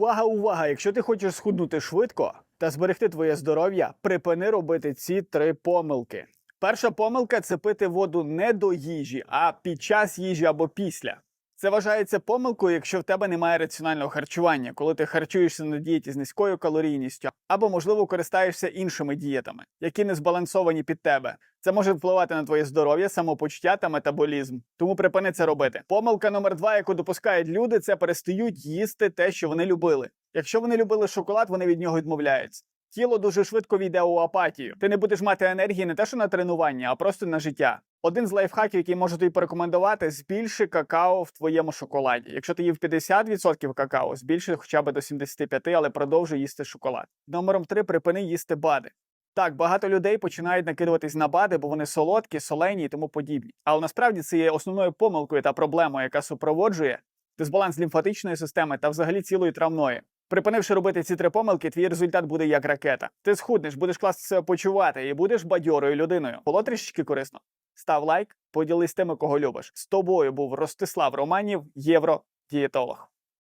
Увага, увага! Якщо ти хочеш схуднути швидко та зберегти твоє здоров'я, припини робити ці три помилки. Перша помилка це пити воду не до їжі, а під час їжі або після. Це вважається помилкою, якщо в тебе немає раціонального харчування, коли ти харчуєшся на дієті з низькою калорійністю, або, можливо, користаєшся іншими дієтами, які не збалансовані під тебе. Це може впливати на твоє здоров'я, самопочуття та метаболізм. Тому припини це робити. Помилка номер два, яку допускають люди, це перестають їсти те, що вони любили. Якщо вони любили шоколад, вони від нього відмовляються. Тіло дуже швидко війде у апатію. Ти не будеш мати енергії не те, що на тренування, а просто на життя. Один з лайфхаків, який можу тобі порекомендувати, збільши какао в твоєму шоколаді. Якщо ти їв 50% какао, збільши хоча б до 75%, але продовжуй їсти шоколад. Номером 3 припини їсти бади. Так, багато людей починають накидуватись на бади, бо вони солодкі, солені і тому подібні. Але насправді це є основною помилкою та проблемою, яка супроводжує дисбаланс лімфатичної системи та взагалі цілої травної. Припинивши робити ці три помилки, твій результат буде як ракета. Ти схуднеш, будеш класно себе почувати і будеш бадьорою людиною. Було трішечки корисно. Став лайк, поділись тими, кого любиш. З тобою був Ростислав Романів, євро дієтолог.